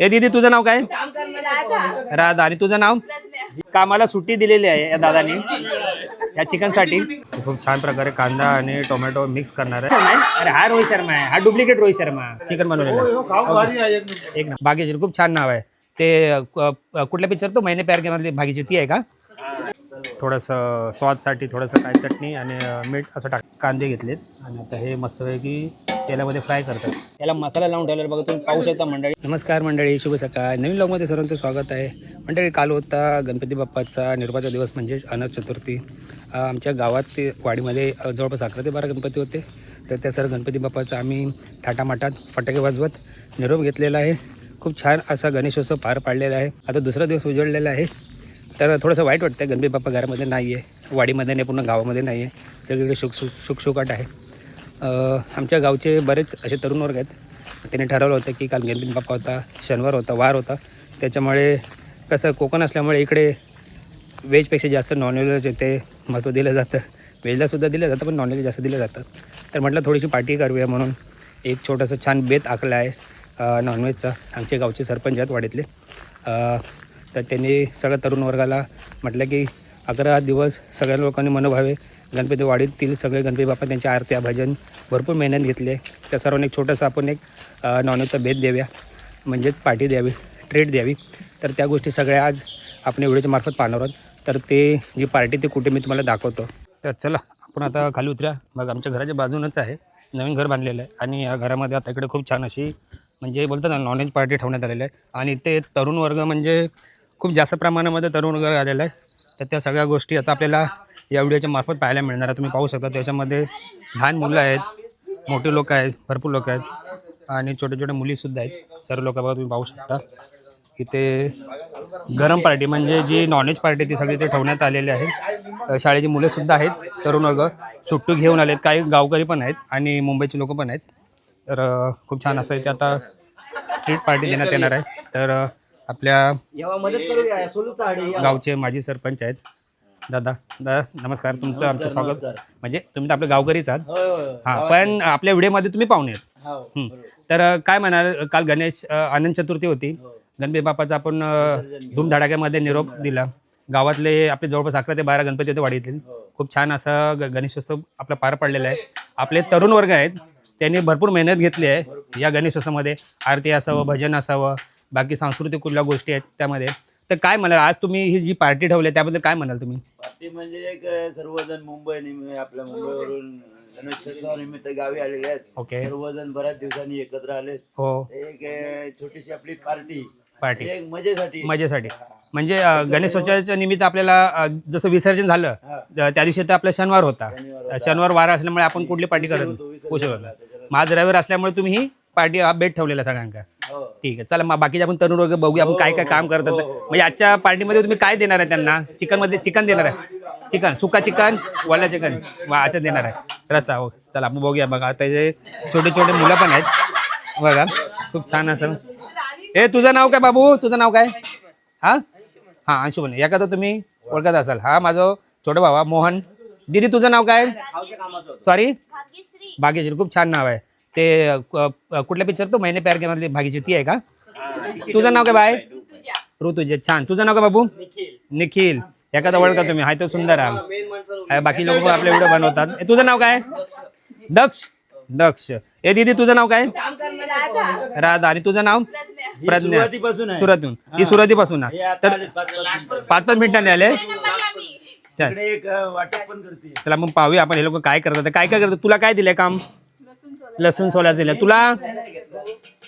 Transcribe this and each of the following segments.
ए दीदी तुझं नाव काय? राधा. आणि तुझं नाव? कामाला सुट्टी दिलेली आहे या दादानी. या चिकनसाठी खूप छान प्रकारे कांदा आणि टोमॅटो मिक्स करणार आहे. अरे हा रोहित शर्मा आहे. हा डुप्लिकेट रोहित शर्मा. चिकन बनवलेला. एक ना. बागेची खूप छान नाव आहे. ते कुठल्या पिक्चर तो महिने प्यार के मधली भागीची. ती आहे का? थोडंसं स्वादसाठी थोडंसं काय चटणी आणि मीठ असं टाक कांदे घेतलेत. आणि आता हे मस्तपैकी तेलामध्ये फ्राय करतात. याला मसाला लावून ठेवलेला बघा तुम्ही पाहू शकता मंडळी. नमस्कार मंडळी शुभ सकाळ. नवीन ब्लॉगमध्ये सर्वांचं स्वागत आहे. मंडळी काल होता गणपती बाप्पाचा निर्वाचा दिवस म्हणजेच अनंत चतुर्थी. आमच्या गावात ते वाडीमध्ये जवळपास अकरा ते बारा गणपती होते. तर त्या सर्व गणपती बाप्पाचा आम्ही थाटामाटात फटाके वाजवत निरोप घेतलेला आहे. खूप छान असा गणेशोत्सव पार पाडलेला आहे. आता दुसरा दिवस उजळलेला आहे. तर थोडंसं वाईट वाटतं गणपती बाप्पा घरामध्ये नाही आहे वाडीमध्ये नाही पूर्ण गावामध्ये नाही आहे सगळीकडे शुक शुक शुकशुकाट आहे. आमच्या गावचे बरेच असे तरुण वर्ग आहेत. त्यांनी ठरवलं होतं की काल गणपती बाप्पा होता शनिवार होता वार होता. त्याच्यामुळे कसं कोकण असल्यामुळे इकडे व्हेजपेक्षा जास्त नॉनव्हेज येते महत्त्व दिलं जातं. व्हेजलासुद्धा दिलं जातं पण नॉनव्हेज जास्त दिलं जातं. तर म्हटलं थोडीशी पार्टी करूया म्हणून. एक छोटंसं छान बेत आखला आहे नॉनव्हेजचा आमचे गावचे सरपंच आहेत वाडीतले. तर त्यांनी सगळ्या तरुण वर्गाला म्हटलं की अकरा दिवस सगळ्या लोकांनी मनोभावे गणपती वाडीतील सगळे गणपती बाप्पा त्यांच्या आरत्या भजन भरपूर मेहनत घेतली आहे. त्या सर्वांनी एक छोटंसं आपण एक नॉनवेजचा नॉनव्हेजचा बेत म्हणजेच पार्टी द्यावी ट्रीट द्यावी. तर त्या गोष्टी सगळ्या आज आपण व्हिडिओच्या मार्फत पाहणार आहोत. तर ते जी पार्टी ते कुठे मी तुम्हाला दाखवतो. तर चला आपण आता खाली उतरा. मग आमच्या घराच्या बाजूनच आहे. नवीन घर बांधलेलं आहे आणि या घरामध्ये आता इकडे खूप छान अशी म्हणजे बोलतात ना नॉनव्हेज पार्टी ठेवण्यात आलेली आहे आणि ते तरुण वर्ग म्हणजे खूप जास्त प्रमाणामध्ये तरुण वर्ग आलेला आहे तर त्या सगळ्या गोष्टी आता आपल्याला या व्हिडिओच्या मार्फत पाहायला मिळणार आहे. तुम्ही पाहू शकता त्याच्यामध्ये लहान मुलं आहेत मोठे लोक आहेत भरपूर लोक आहेत आणि छोटे छोटे मुलीसुद्धा आहेत. सर्व लोकांबरोबर तुम्ही पाहू शकता. इथे गरम पार्टी म्हणजे जी नॉनव्हेज पार्टी ती सगळी इथे ठेवण्यात आलेली आहे. शाळेची मुलंसुद्धा आहेत तरुण वर्ग. सुट्टी घेऊन आलेत काही गावकरी पण आहेत आणि मुंबईची लोक पण आहेत. तर खूप छान असं इथे आता ट्रीट पार्टी देण्यात येणार आहे. तर आपल्या गावचे माजी सरपंच आहेत. दादा दादा नमस्कार तुमचं आमचं स्वागत. म्हणजे तुम्ही तर आपले गावकरीच आहात. हां पण आपल्या व्हिडिओमध्ये तुम्ही पाहुणे आहेत हं. तर काय म्हणाल काल गणेश अनंत चतुर्थी होती. गणपती बाप्पाचा आपण धूमधडाक्यामध्ये निरोप दिला. गावातले आपले जवळपास अकरा ते बारा गणपती होते वाडीतील. खूप छान असा गणेशोत्सव आपला पार पडलेला आहे. आपले तरुण वर्ग आहेत. त्यांनी भरपूर मेहनत घेतली आहे. या गणेशोत्सवामध्ये आरती असावं भजन असावं. बाकी सांस्कृतिक कुठल्या गोष्टी आहेत त्यामध्ये? तर काय म्हणाल? आज तुम्ही ही जी पार्टी ठेवली त्याबद्दल काय म्हणाल तुम्ही? पार्टी म्हणजे एक सर्वजण मुंबई निमित्त आपल्या मुंबईवरून गणेशोत्सवानिमित्त गावी आलेले आहेत. ओके. सर्वजण बऱ्याच दिवसांनी एकत्र आले हो. एक अ, छोटीशी आपली पार्टी. पार्टी. एक मजेसाठी. मजेसाठी. म्हणजे अ, गणेशोत्सवाच्या निमित्त आपल्याला अ, जसं विसर्जन झालं हा. त्या त्या दिवशी तर आपला शनिवार होता. शनिवार शनिवार वारा असल्यामुळे आपण कुठली पार्टी करत होतो, उशीर होता. त्याच्यानंतर- मग आज रविवार असल्यामुळे तुम्ही ही पार्टी हा बेट ठेवलेला सगळ्यांका. हो. ठीक आहे चला मग बाकीचे आपण तरुण वर्ग बघूया आपण काय काय काम करतात. म्हणजे आजच्या पार्टीमध्ये तुम्ही काय देणार आहे त्यांना? चिकनमध्ये चिकन देणार आहे? चिकन सुका चिकन वाला चिकन. वा असं देणार आहे. रस्सा हो. चला आपण बघूया बघा आता जे छोटे छोटे मुलं पण आहेत. बघा खूप छान असं. ए तुझं नाव काय बाबू? तुझं नाव काय? हा? हा अंशू पण एखादं तुम्ही ओळखत असाल. हा माझं छोटं भावा मोहन. दीदी तुझं नाव काय? सॉरी भाग्यश्री खूप छान नाव आहे. ते कुठल्या पिक्चर तो महिने प्यार के मधली ती आहे का? तुझं नाव काय बाय? ऋतुजे. छान. तुझं नाव काय बाबू? निखिल. एखादा ओळखा तुम्ही. हाय तो सुंदर आहे. बाकी लोक आपले व्हिडिओ बनवतात. तुझं नाव काय? दक्ष. दक्ष. ए दीदी तुझं नाव काय? राधा. आणि तुझं नाव? प्रज्ञा. सुरतून ही. आता तर पाच- पाच मिनिटं. पाच पाच मिनिटांनी आले चल इकडे एक अ, वाटप पण करते. चला मग पाहूया आपण हे लोक काय करतात. ते काय काय करतात? तुला काय दिलंय काम? लसूण सोलायचं दिलं तुला?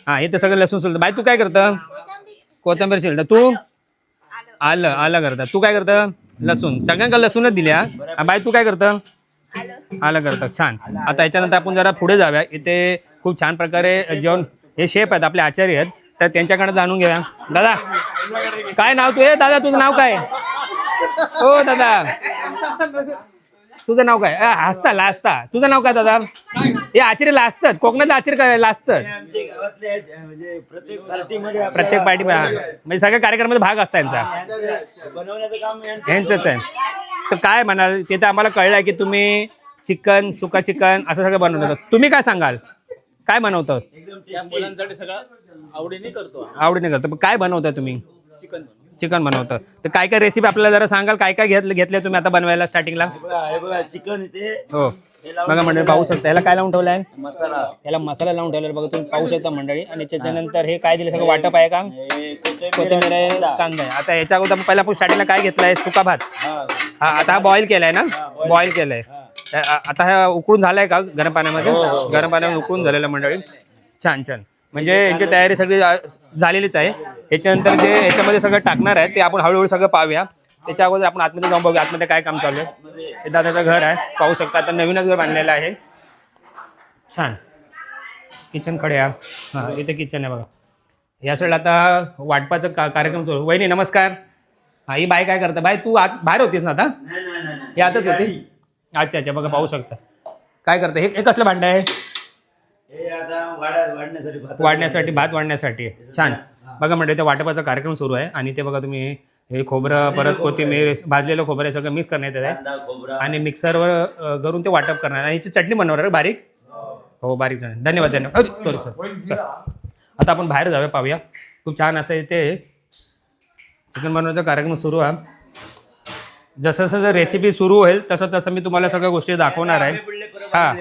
हा हे तर सगळं लसूण सोलतं. बाई तू काय करतं? कोथिंबीर शिलतं तू? आलं आलं करतं. तू काय करतं? लसूण. सगळ्यांका लसूणच दिल्या. बाय बाई तू काय करतं? आलं करतं. छान. आता याच्यानंतर आपण जरा पुढे जाऊया. इथे खूप छान प्रकारे जेवण हे शेफ आहेत आपले आचार्य आहेत. तर त्यांच्याकडे जाणून घेऊया. दादा काय नाव तू दादा तुझं नाव काय? हो दादा. तुझं नाव काय? हसता लाजता तुझं नाव काय दादा? हे आचार्य लाजतात कोकणात आचार्य काय लाजतात प्रत्येक पार्टी म्हणजे सगळ्या कार्यक्रमामध्ये भाग असता यांचा. यांचंच आहे. तर काय म्हणाल? ते तर आम्हाला कळलंय की तुम्ही चिकन सुका चिकन असं सगळं बनवतात तुम्ही काय सांगाल? काय बनवतात. आवडीने करतो आवडीने करतो. काय बनवता तुम्ही? चिकन चिकन बनवतं. तर काय काय रेसिपी आपल्याला जरा सांगाल? काय काय घेतलं घेतले तुम्ही आता बनवायला स्टार्टिंगला हे हे चिकन इथे. हो. हे बघा मंडळी पाहू शकता. याला काय लावून ठेवलं आहे मसाला. याला मसाला लावून ठेवलेला बघा तुम्ही पाहू शकता मंडळी. आणि त्याच्यानंतर हे काय दिलं? सगळं वाटप आहे का? हे कोथिंबीर आहे कांदा. आहे. आता याच्या अगोदर पहिला आपण स्टार्टिंगला काय घेतलाय? सुका भात. हा. हा आता हा बॉईल केलाय ना? बॉईल केलाय. हा. आता हा उकळून झालाय का गरम पाण्यामध्ये? गरम पाण्यामध्ये उकळून झालेलं मंडळी. छान छान. म्हणजे यांची तयारी सगळी झालेलीच आहे. याच्यानंतर जे याच्यामध्ये सगळं टाकणार आहे ते आपण हळूहळू सगळं पाहूया. त्याच्या अगोदर आपण आतमध्ये जाऊन बघूया आतमध्ये काय काम चालू आहे. हे दादाचं घर आहे पाहू शकता आता नवीनच घर बांधलेलं आहे. छान. किचनकडे या. हां इथे किचन आहे बघा. या साईडला आता वाटपाचं का कार्यक्रम सुरू. वहिनी नमस्कार. हा ही बाई काय करता? बाई तू आत बाहेर होतीस ना आता. हे आताच होती? अच्छा अच्छा बघा पाहू शकता. काय करता? हे कसलं भांडं आहे? वाढण्यासाठी भात वाढण्यासाठी भात वाढण्यासाठी. आहे. छान. बघा म्हणजे ते वाटपाचा कार्यक्रम सुरू आहे आणि ते बघा तुम्ही हे खोबरं परत कोथिंबीर भाजलेलं खोबरं हे सगळं मिक्स करण्यात येत आहे. आणि मिक्सरवर करून ते वाटप करणार आणि याची चटणी बनवणार आहे बारीक? हो बारीक धन्यवाद धन्यवाद. सॉरी सॉरी आता आपण बाहेर जाऊया पाहूया. खूप छान असं इथे चिकन बनवण्याचा कार्यक्रम सुरू आहे. जसं जसं जर रेसिपी सुरू होईल तसं तसं मी तुम्हाला सगळ्या गोष्टी दाखवणार आहे. हां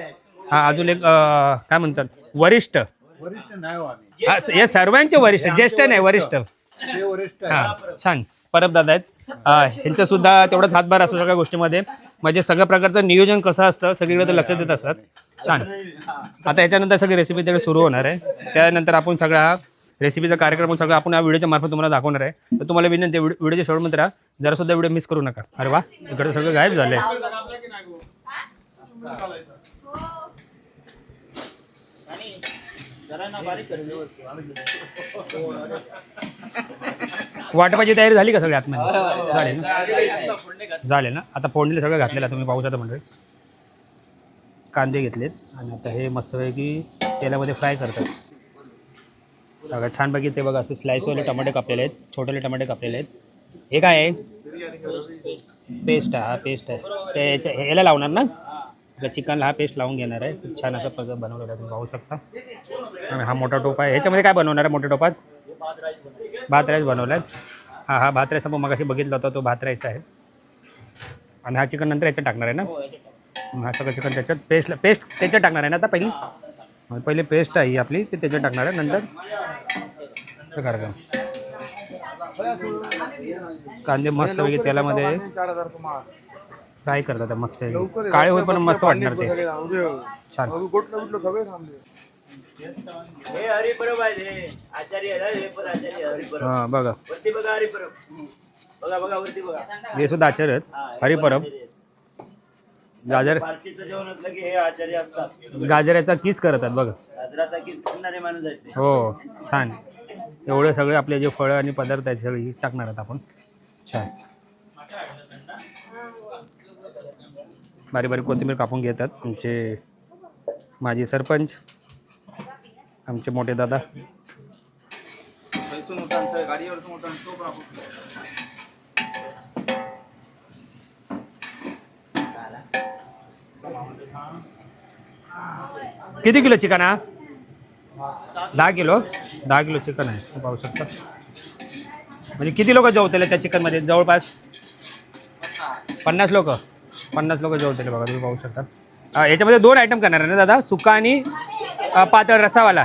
हां. अजून एक काय म्हणतात? वरिष्ठ. वरिष्ठ नाही हो आम्ही. हा, हे सर्वांचे वरिष्ठ ज्येष्ठ नाही वरिष्ठ. ते वरिष्ठ हां छान. परब दादा आहेत. अं, ह्यांचं सुद्धा तेवढाच हातभार असतो सगळ्या गोष्टीमध्ये. म्हणजे सगळ्या प्रकारचं नियोजन कसं असतं सगळीकडे ते लक्ष देत असतात. छान. आता याच्यानंतर सगळी रेसिपी तेवढे सुरू होणार आहे. त्यानंतर आपण सगळा रेसिपीचा कार्यक्रम सगळं आपण या व्हिडिओच्या मार्फत तुम्हाला दाखवणार आहे. तर तुम्हाला विनंती आहे, व्हिडिओ- व्हिडिओच्या शेवटमध्ये राहा. जरा सुद्धा व्हिडिओ मिस करू नका. अरे वा इकडे सगळं गायब झालंय. वाटपाची तयारी झाली का सगळी आतमध्ये? झाली ना? झाले ना? आता फोडणीला सगळं घातलेलं तुम्ही पाहू शकता म्हणजे कांदे घेतलेत आणि आता हे मस्तपैकी तेलामध्ये फ्राय करतात. बघा छानपैकी ते बघा असे स्लाइसवाले टमाटे कापलेले आहेत छोटेले टमाटे कापलेले आहेत. हे काय आहे? पेस्ट आहे हा पेस्ट आहे. ते याच्या ह्याला लावणार ना? आपल्या चिकनला हा पेस्ट लावून घेणार आहे. खूप छान असा प्रकार बनवलेला आहे तुम्ही पाहू शकता. आणि हा मोठा टोप आहे. ह्याच्यामध्ये काय बनवणार आहे मोठ्या टोपात? भात राईस बनवला आहे हा हा भात राईस आपण मगाशी बघितला होता तो भात राईस आहे. आणि हा चिकन नंतर याच्यात टाकणार आहे ना? हा सगळं चिकन त्याच्यात पेस्ट पेस्ट त्याच्यात टाकणार आहे ना आता पहिली? पहिले पेस्ट आहे ही आपली ते त्याच्यात टाकणार आहे. नंतर कार्यक्रम कांदे मस्तपैकी तेलामध्ये फ्राय करतात मस्त काळे होई पण मस्त वाटणार ते. छान. हे बघा. वरती बघा हरिपरब बघा बघा वरती बघा. हे सुद्धा आचार्य आहेत. हरिपरब गाजर. पार्टीचं जेवण असलं की हे आचार्य असतात. गाजराचा किस करतात बघा. हो छान. एवढे सगळे आपले जे फळं आणि पदार्थ आहेत सगळे टाकणार आहेत आपण. छान. बारीक बारीक कोथिंबीर कापून घेतात. आमचे माजी सरपंच आमचे मोठे दादा. किती किलो चिकन हा दहा किलो? दहा किलो चिकन आहे. पाहू शकता. म्हणजे किती लोक जेवतील त्या चिकनमध्ये? जवळपास पन्नास लोक? पन्नास लोक जेवतील बघा तुम्ही पाहू शकता. याच्यामध्ये दोन आयटम करणार आहे ना दादा? सुका आणि पातळ रसावाला.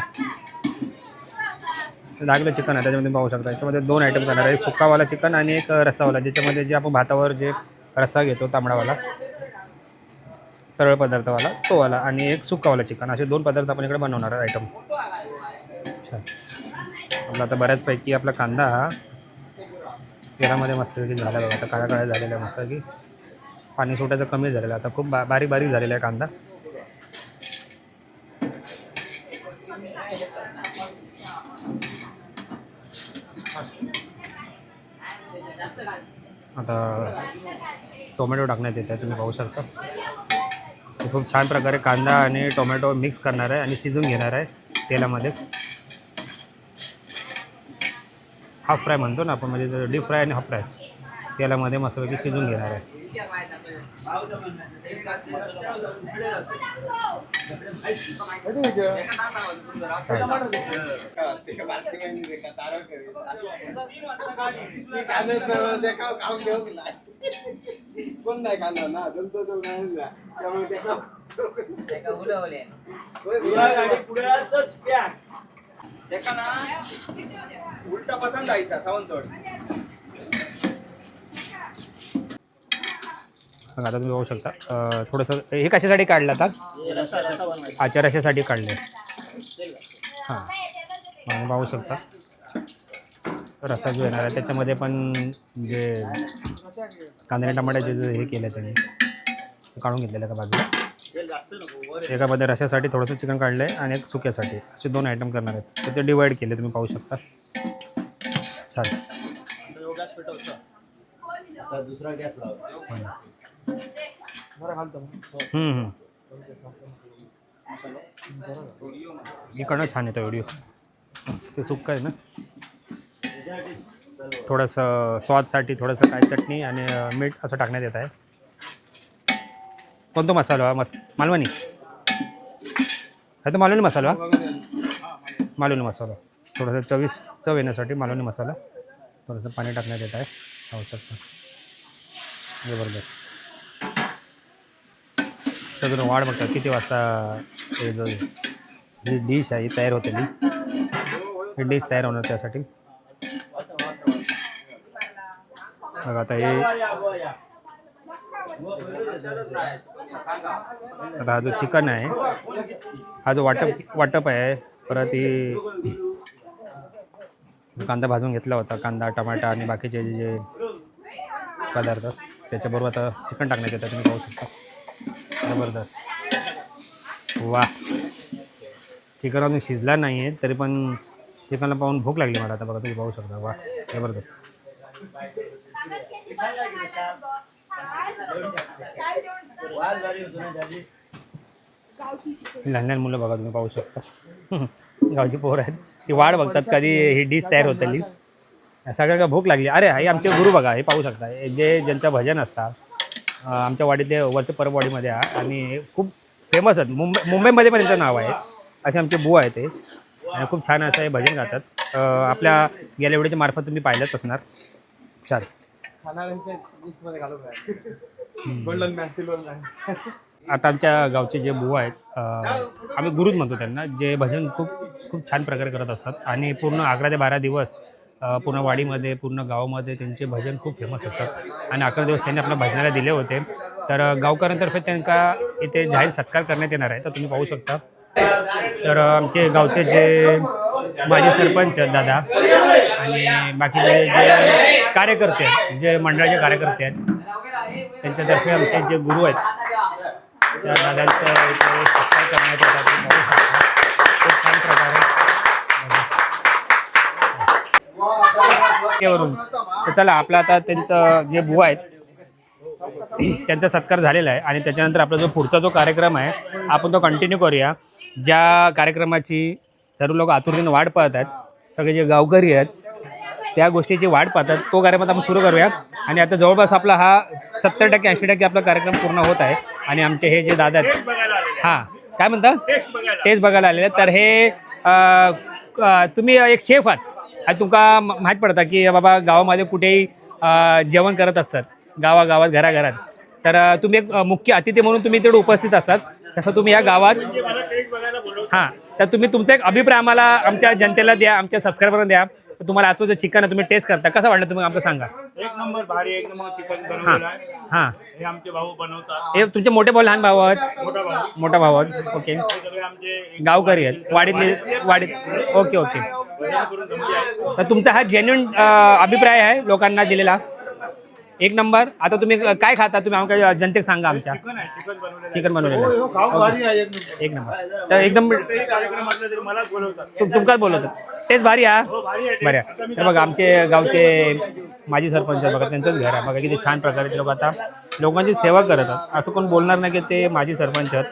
लागलं चिकन आहे त्याच्यामध्ये पाहू शकता. याच्यामध्ये दोन आयटम करणार आहे. सुकावाला चिकन आणि एक रसावाला रस्सावाला ज्याच्यामध्ये जे आपण भातावर जे रस्सा घेतो तांबडावाला तरळ पदार्थवाला तोवाला आणि एक सुकावाला चिकन. असे दोन पदार्थ आपण इकडे बनवणार आहे आयटम अच्छा. आपला आता बऱ्याचपैकी आपला कांदा हा तेलामध्ये मस्तपैकी झाला बघा. आता काळ्या काळ्या झालेला आहे मस्तपैकी. पाणी सुटायचं कमी झालेलं आहे. आता खूप बा बारीक बारीक झालेला आहे कांदा. आता टोमॅटो टाकण्यात येत आहे तुम्ही पाहू शकता. खूप छान प्रकारे कांदा आणि टोमॅटो मिक्स करणार आहे आणि शिजून घेणार आहे तेलामध्ये. हाफ फ्राय म्हणतो ना आपण म्हणजे डीप फ्राय आणि हाफ फ्राय. तेलामध्ये मस्तपैकी शिजून घेणार आहे. कोण नाही खाणार ना जनता जो नाही ना. त्यामुळे त्याचा उलटा पसंत जायचा सावंतवाड बघा आता तुम्ही बघू शकता. थोडंसं हे कशासाठी काढलं आता? अच्छा रशासाठी काढले. हां. पाहू शकता. रसा जो येणार आहे त्याच्यामध्ये पण जे कांदे टमाट्याचे जे हे केलं त्यांनी काढून घेतलेलं एका बाजूला. एकामध्ये रशासाठी थोडंसं चिकन काढलं आहे आणि एक सुक्यासाठी. असे दोन आयटम करणार आहेत. तर ते डिवाईड केले तुम्ही पाहू शकता. चालेल आता दुसरा गॅस. इकडनं छान येतं व्हिडिओ ते सुक्क आहे ना? थोडंसं स्वादसाठी थोडंसं काय चटणी आणि मीठ असं टाकण्यात येत आहे. कोणतो मसाला मस मालवणी? आहे तो मालवणी मसाला मालवणी मसाला. थोडंसं चवीस चव येण्यासाठी मालवणी मसाला थोडंसं पाणी टाकण्यात येत आहे. पाहू जबरदस्त. तर तुम्ही वाट बघता किती वाजता हे जो ही डिश आहे ही तयार होते ही डिश तयार होणार त्यासाठी. बघा आता हे. आता हा जो चिकन आहे हा जो वाटप वाटप आहे परत ही कांदा भाजून घेतला होता. कांदा टमाटा आणि बाकीचे जे जे पदार्थ त्याच्याबरोबर आता चिकन टाकण्यात येतं तुम्ही पाहू शकता. जबरदस्त. वा. चिकन अजून शिजला नाही आहे तरी पण चिकनला पाहून भूक लागली मला आता बघा तुम्ही पाहू शकता. वा जबरदस्त. लहान लहान मुलं बघा तुम्ही पाहू शकता. गावची पोहर आहेत. ती वाढ बघतात कधी ही डिश तयार होतली सगळं का भूक लागली. अरे हे आमचे गुरु बघा हे पाहू शकता. जे ज्यांचं भजन असतात आमच्या वाडीतले वरचं परबवाडीमध्ये आहे आणि खूप फेमस आहेत. मुंबई मुंबईमध्ये पण त्यांचं नाव आहे. असे आमचे बुवा आहे ते. आणि खूप छान असं हे भजन गातात. आपल्या गेल्या वेळेच्या मार्फत तुम्ही पाहिलंच असणार. चाल आता आमच्या गावचे जे बुवा आहेत आम्ही गुरुज म्हणतो त्यांना जे भजन खूप खूप छान प्रकारे करत असतात. आणि पूर्ण अकरा ते बारा दिवस पूर्ण वाडीमध्ये पूर्ण गावामध्ये त्यांचे भजन खूप फेमस असतात. आणि अकरा दिवस त्यांनी आपल्या भजनाला दिले होते. तर गावकऱ्यांतर्फे त्यांना इथे जाहीर सत्कार करण्यात येणार आहे. तर तुम्ही पाहू शकता. तर आमचे गावचे जे माजी सरपंच आहेत दादा आणि बाकीचे जे कार्यकर्ते आहेत जे मंडळाचे कार्यकर्ते आहेत त्यांच्यातर्फे आमचे जे गुरु आहेत त्या दादांचं इथे सत्कार करण्यात येतात आहे तुम्ही पाहू शकता खूप छान प्रकारे वरून तर चला आपला आता त्यांचं जे बुवा आहेत त्यांचा सत्कार झालेला आहे आणि त्याच्यानंतर आपला जो पुढचा जो कार्यक्रम आहे आपण तो कंटिन्यू करूया. ज्या कार्यक्रमाची सर्व लोक आतुरतेने वाट पाहत आहेत सगळे जे गावकरी आहेत त्या गोष्टीची वाट पाहतात तो कार्यक्रम आपण सुरू करूया. आणि आता जवळपास आपला हा सत्तर टक्के ऐंशी टक्के आपला कार्यक्रम पूर्ण होत आहे. आणि आमचे हे जे दादा आहेत हां काय म्हणता? टेस्ट बघायला आलेले. तर हे तुम्ही एक शेफ आहात. आणि तुमका माहीत पडतं की बाबा गावामध्ये कुठेही जेवण करत असतात गावागावात घराघरात. तर तुम्ही एक मुख्य अतिथी म्हणून तुम्ही तिकडे उपस्थित असतात. तसं तुम्ही या गावात हां तर तुम्ही तुमचा एक अभिप्राय आम्हाला आमच्या जनतेला द्या आमच्या सबस्क्रायबरला द्या. तर तुम्हाला आजचं चिकन आहे तुम्ही टेस्ट करता. कसं वाटलं तुम्ही आमचं सांगा? एक नंबर भारी एक नंबर चिकन हां बनवलेलं आहे. हां. हे आमचे भाऊ बनवतात. हे तुमचे मोठे भाऊ लहान भाऊ आहेत? मोठा भाऊ. मोठा भाऊ आहेत. ओके. आमचे गावकरी आहेत. वाडीतले वाडीत ओके ओके. तर तुमचा हा जेन्युन अभिप्राय आहे लोकांना दिलेला. एक नंबर. आता तुम्ही काय खाता? तुम्ही आमच्या जनतेक सांगा आमच्या. चिकन बनवलेलं. हो आहे एक नंबर. एक नंबर. तर एकदम तरी बोलवतात तुमकाच बोलवतो. तेच भारी हा. हो भारी आहे ते. बरं आता मी हे बघा आमचे गावचे माजी सरपंच बघा त्यांचंच घर आहे. बघा किती छान प्रकारे ते लोक आता लोकांची सेवा करतात. असं कोण बोलणार नाही की ते माजी सरपंच आहेत.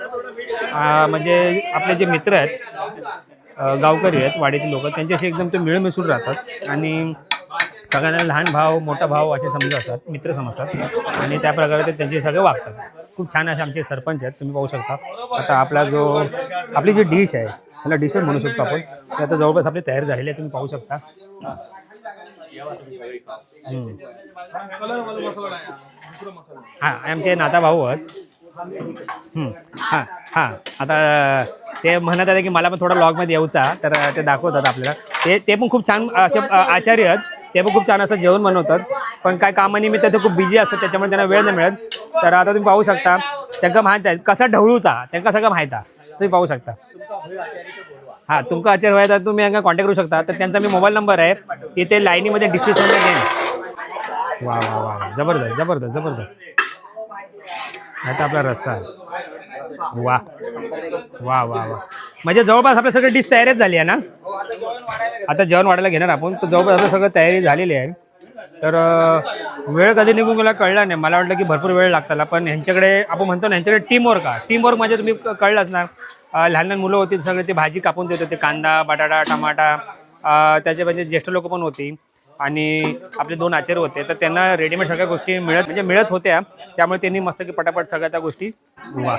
म्हणजे आपले जे मित्र आहेत गावकरी आहेत वाडीतील लोक. त्यांच्याशी एकदम ते मिळ मिसळून राहतात. आणि सगळ्यांना लहान भाव मोठा भाव असे समज असतात मित्र समजतात आणि त्या प्रकारे ते त्यांचे सगळे वागतात. खूप छान असे आमचे सरपंच आहेत तुम्ही पाहू शकता. आता आपला जो आपली जी डिश आहे त्याला डिशच म्हणू शकतो आपण. ते आता जवळपास आपली तयार झालेली आहे तुम्ही पाहू शकता. हां आमचे नाता भाऊ आहेत. हां हां. आता ते म्हणत आहे की मला पण थोडा लॉगमध्ये येऊचा तर ते दाखवतात आपल्याला. ते ते पण खूप छान असे आचार्य आहेत. ते पण खूप छान असं जेवण बनवतात. पण काय कामानिमित्त ते खूप बिझी असतात त्याच्यामुळे त्यांना वेळ नाही मिळत. तर आता तुम्ही पाहू शकता त्यांना माहीत आहे कसा ढवळूचा त्यांना सगळं माहीत आहे? तुम्ही पाहू शकता. हां तुमका आचार्य व्हायचा तुम्ही यांना कॉन्टॅक्ट करू शकता. तर त्यांचा मी मोबाईल नंबर आहे. इथे लाईनीमध्ये डिस्क्रिप्शनला घेईन वा वा वा. जबरदस्त जबरदस्त जबरदस्त. नाही आता आपला रस्सा आहे. वा. वा वा वा. म्हणजे जवळपास आपल्या सगळं डिश तयारीच झाली आहे ना? आता जेवण वाढायला घेणार आपण तर जवळपास आपलं सगळं तयारी झालेली आहे. तर वेळ कधी निघून गेला कळला नाही. मला वाटलं की भरपूर वेळ लागताला पण ह्यांच्याकडे आपण म्हणतो ना ह्यांच्याकडे टीमवर्क आहे. टीमवर्क म्हणजे तुम्ही कळलाच कळलं असणार. लहान लहान मुलं होती सगळे ते भाजी कापून देत होते कांदा बटाटा टमाटा त्याचे म्हणजे ज्येष्ठ लोक पण होती. आणि आपले दोन आचार्य होते तर त्यांना रेडीमेड सगळ्या गोष्टी मिळत म्हणजे मिळत होत्या. त्यामुळे त्यांनी मस्त की पटापट सगळ्या त्या गोष्टी वा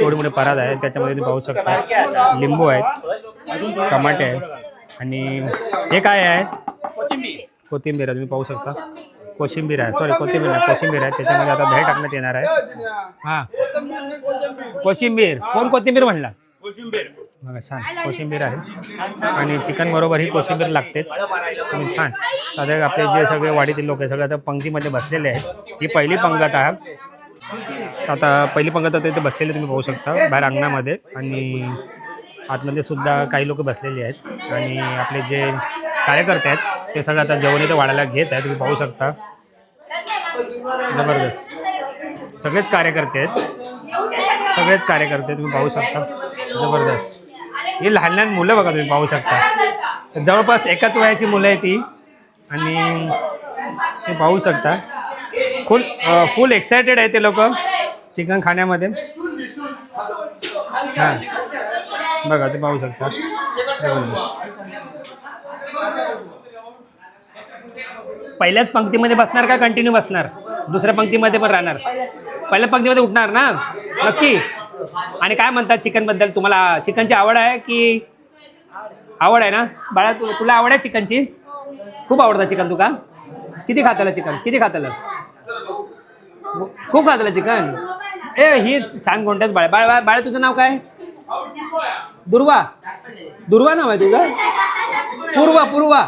थोडे मोठे परात आहे त्याच्यामध्ये तुम्ही पाहू शकता लिंबू आहेत टमाटे आहेत आणि हे काय आहे? कोथिंबीर आहे तुम्ही पाहू शकता. कोशिंबीर आहे सॉरी कोथिंबीर आहे कोशिंबीर आहे. त्याच्यामध्ये आता भेट टाकण्यात येणार आहे. हां. कोशिंबीर कोण कोथिंबीर म्हणला? कोशिंबीर. बघा छान. कोशिंबीर आहे. आणि चिकन बरोबर ही कोशिंबीर लागतेच. आणि छान. आता आपले जे सगळे वाडीतील लोक आहे सगळे आता पंक्तीमध्ये बसलेले आहेत. ही पहिली पंगत आहे आता पहिली पंगत आता इथे बसलेले तुम्ही पाहू शकता बाहेर अंगणामध्ये. आणि आतमध्ये सुद्धा काही लोक बसलेले आहेत. आणि आपले जे कार्यकर्ते आहेत ते सगळं आता जेवण इथे वाढायला घेत आहेत. तुम्ही पाहू शकता. जबरदस्त. सगळेच कार्यकर्ते आहेत. सगळेच कार्यकर्ते तुम्ही पाहू शकता. जबरदस्त. ही लहान लहान मुलं बघा तुम्ही पाहू शकता. जवळपास एकाच वयाची मुलं आहे ती. आणि ते पाहू शकता. फुल फुल एक्सायटेड आहे ते लोक चिकन खाण्यामध्ये. हां. बघा ते पाहू शकता. पहिल्याच पंक्तीमध्ये बसणार का कंटिन्यू बसणार? दुसऱ्या पंक्तीमध्ये पण राहणार. पहिल्या पंक्तीमध्ये उठणार ना? नक्की? आणि काय म्हणतात चिकनबद्दल तुम्हाला चिकनची आवड आहे की आवड आहे ना? बाळा तू तुला आवड आहे चिकनची खूप आवडतं चिकन तुका? किती खाताला चिकन किती खाताला? खूप खाताला चिकन ए ही छान कोणत्याच बाळ बाळ बाळ तुझं नाव काय? दुर्वा. दुर्वा नाव आहे तुझं? पूर्वा पूर्वा.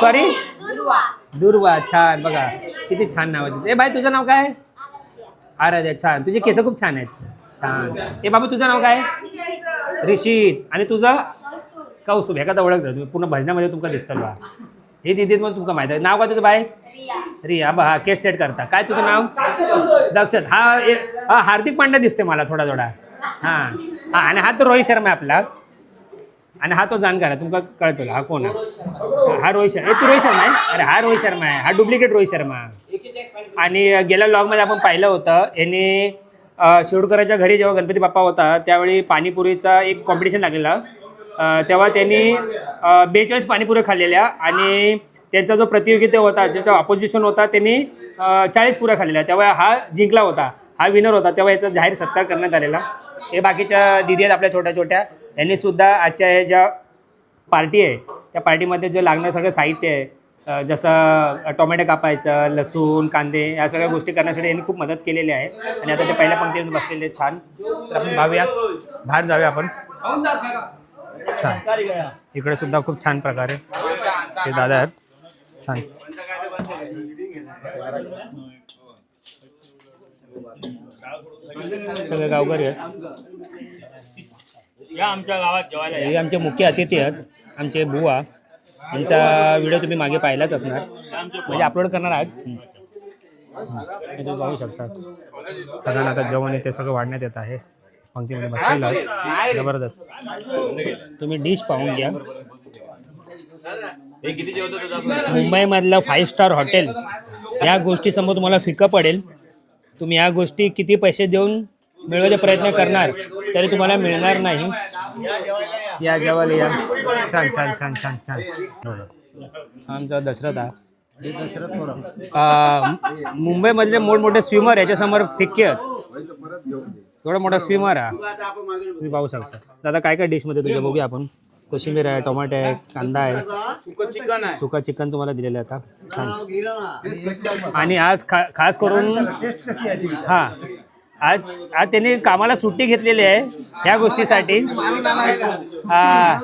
सॉरी दुर्वा छान. बघा किती छान नाव आहे तुझं. ए बाई तुझं नाव काय? आराध्या छान. तुझे केस खूप छान आहेत. छान. ए बाबू तुझं नाव काय? रिशीत आणि तुझं? कौस्तुभ. का ओळखतं. तुम्ही पूर्ण भजनामध्ये तुमका दिसतं बा. हे दिदीत पण तुमका माहिती आहे. नाव काय तुझं बाय रिया. बा हा केस सेट करता. काय तुझं नाव? दक्षत. हा ए- हा हार्दिक पांड्या दिसते मला थोडा थोडा. हां. हां आणि हा तो रोहित शर्मा आहे आपला. आणि हा तो जाणकार आहे. तुमका कळतो हा कोण आहे? हा रोहित शर्मा. तू रोहित शर्मा आहे? अरे हा रोहित शर्मा आहे. हा डुप्लिकेट रोहित शर्मा. आणि गेल्या ब्लॉगमध्ये आपण पाहिलं होतं यांनी अ, शिवडकरांच्या घरी जेव्हा गणपती बाप्पा होता त्यावेळी पाणीपुरीचा एक कॉम्पिटिशन लागलेला. तेव्हा त्यांनी बेचाळीस पाणीपुरी खाल्लेल्या आणि त्यांचा जो प्रतियोगिता होता ज्याचा ऑपोजिशन होता त्यांनी चाळीस पुऱ्या खाल्लेल्या. तेव्हा हा जिंकला होता. हा विनर होता. तेव्हा याचा जाहीर सत्कार करण्यात आलेला. हे बाकीच्या दिदी आहेत आपल्या छोट्या छोट्या यांनी सुद्धा आजच्या ह्या ज्या पार्टी आहे त्या पार्टीमध्ये जे लागणारं सगळं साहित्य आहे जसं टोमॅटो कापायचं लसूण कांदे या सगळ्या गोष्टी करण्यासाठी यांनी खूप मदत केलेली आहे. आणि आता ते पहिल्या पंक्तीमध्ये बसलेले छान. तर आपण भाऊया बाहेर जाऊया आपण. छान. इकडे सुद्धा खूप छान प्रकारे ते दादा आहेत. छान. सगळे गावकरी आहेत. या आमच्या गावात जेवायला. हे आमचे मुख्य अतिथी आहेत. आमचे बुवा. यांचा व्हिडिओ तुम्ही मागे पाहिलाच असणार. म्हणजे अपलोड करणार आज. तुम्ही पाहू शकता. सगळ्यांना आता जेवण येते सगळं वाढण्यात येत आहे. पंक्तीमध्ये बसायला जबरदस्त. तुम्ही डिश पाहून घ्या. मुंबईमधलं फाईव्ह स्टार हॉटेल या गोष्टीसमोर तुम्हाला फिकं पडेल. तुम्ही या गोष्टी किती पैसे देऊन मिळवायचा प्रयत्न करणार तरी तुम्हाला मिळणार नाही. या जेवायला या. छान छान छान छान छान. आमचा दशरथ हा. हे अ, मुंबईमधले मोठमोठे स्विमर याच्यासमोर फिक्के एवढा मोठा स्विमर हा. तुम्ही पाहू शकता. दादा काय काय डिशमध्ये तुझ्या बघूया आपण? कोशिंबीर आहे टोमॅटो आहे कांदा आहे. सुकं चिकन आहे. सुका चिकन तुम्हाला दिलेलं आहे आता. छान. आणि आज खा खास करून हा. आज आज त्यांनी कामाला सुट्टी घेतलेली आहे ह्या गोष्टीसाठी. हा.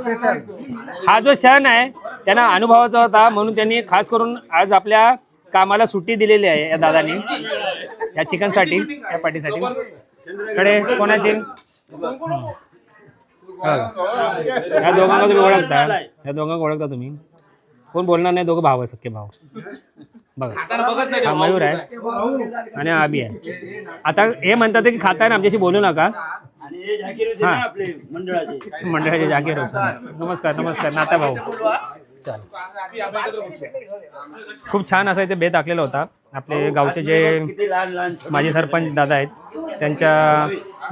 जो क्षण आहे त्यांना अनुभवाचा होता म्हणून त्यांनी खास करून आज आपल्या कामाला सुट्टी दिलेली आहे या दादानी या चिकनसाठी या पाठीसाठी कडे कोणाची? या दोघांना तुम्ही ओळखता. या दोघांना ओळखता तुम्ही. कोण बोलणार नाही दोघं भाव आहे सख्खे भाव बघा. हा मयूर आहे. आणि हा अभि आहे. आता हे म्हणतात की खाताना आमच्याशी बोलू नका. आणि हे हा. मंडळाचे. मंडळाचे जागे नमस्कार नमस्कार. नाता भाऊ. चाल खूप छान असा इथे बेत आखलेला होता. आपले गावचे जे माजी सरपंच दादा आहेत त्यांच्या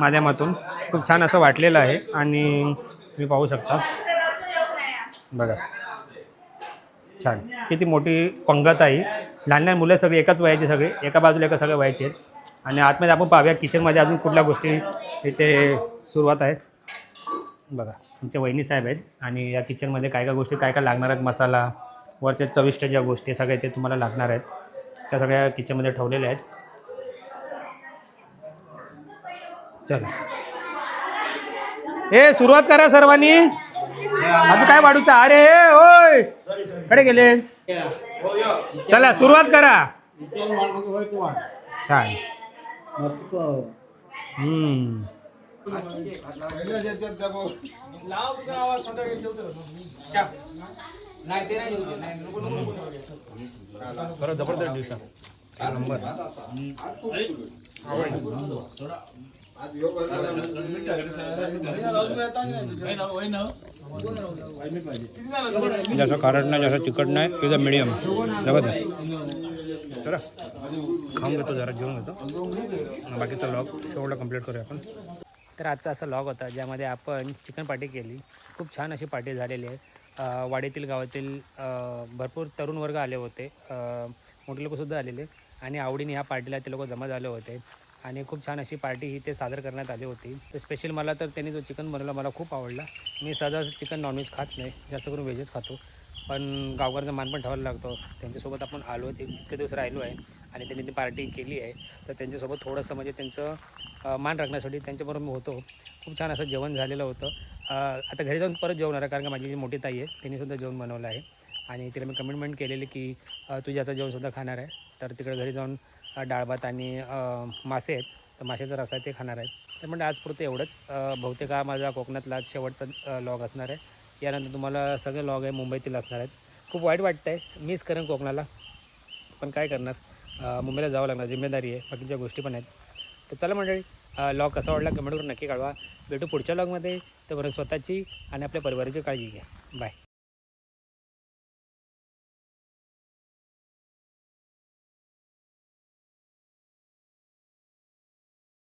माध्यमातून खूप छान असं वाटलेलं आहे. आणि तुम्ही पाहू शकता. बघा. छान. किती मोठी पंगत आहे लहान लहान मुलं सगळी एकाच वयाची सगळे एका बाजूला एका सगळ्या व्हायचे आहेत. आणि आतमध्ये आपण पाहूया किचनमध्ये अजून कुठल्या गोष्टी इथे सुरुवात आहे बघा तुमच्या वहिनी साहेब आहेत आणि या किचनमध्ये काय काय गोष्टी काय काय लागणार आहेत? मसाला वरच्या चविष्ट ज्या गोष्टी सगळ्या ते तुम्हाला लागणार आहेत त्या सगळ्या किचनमध्ये ठेवलेल्या आहेत. चला. ए सुरुवात करा सर्वांनी. आता काय वाढूचा? अरे होय कडे गेले. चला सुरुवात करा. छान. हम्म. खरं जबरदस्त डिश आहे जसं खारट नाही जसं तिखट नाही एकदम मिडियम जबरदस्त. चला. खाऊन घेतो जरा जेवून घेतो. बाकीचा लॉग शेवटला कंप्लीट करूया आपण. तर आजचा असा लॉग होता ज्यामध्ये आपण चिकन पार्टी केली. खूप छान अशी पार्टी झालेली आहे. वाडीतील गावातील भरपूर तरुण वर्ग आले होते. मोठे लोकसुद्धा आलेले. आणि आवडीने ह्या पार्टीला ते लोक जमा झाले होते. आणि खूप छान अशी पार्टी ही ते सादर करण्यात आली होती. तर स्पेशल मला तर त्यांनी जो चिकन बनवला मला खूप आवडला. मी सहजा चिकन नॉनव्हेज खात नाही जास्त करून व्हेजच खातो. पण गावकऱ्यांचा मान पण ठेवायला लागतो. त्यांच्यासोबत आपण आलो ते इतके दिवस राहिलो आहे आणि त्यांनी ती पार्टी केली आहे. तर त्यांच्यासोबत थोडंसं म्हणजे त्यांचं मान राखण्यासाठी त्यांच्याबरोबर मी होतो. खूप छान असं जेवण झालेलं होतं. आता घरी जाऊन परत जेवणार आहे कारण की माझी जी मोठी ताई आहे तिनेसुद्धा जेवण बनवलं आहे. आणि तिला मी कमिटमेंट केलेली की तुझ्याचं तू ज्याचं जेवणसुद्धा खाणार आहे तर तिकडे घरी जाऊन डाळभात डाळ भात आणि मासे आहेत. तर माशाचा रसा आहे ते खाणार आहेत. तर म्हणजे आज पुरतं एवढंच बहुतेक हा माझा कोकणातला आज शेवटचा लॉग असणार आहे. यानंतर तुम्हाला सगळे लॉग आहे मुंबईतील असणार आहेत. खूप वाईट वाटतं आहे मिस करेन कोकणाला. पण काय करणार? मुंबईला जावं लागणार. जिम्मेदारी आहे. बाकीच्या गोष्टी पण आहेत. तर चला मंडळी लॉग कसा वाटला कमेंट करून नक्की कळवा. भेटू पुढच्या लॉगमध्ये तर स्वतःची आणि आपल्या परिवाराची काळजी घ्या. बाय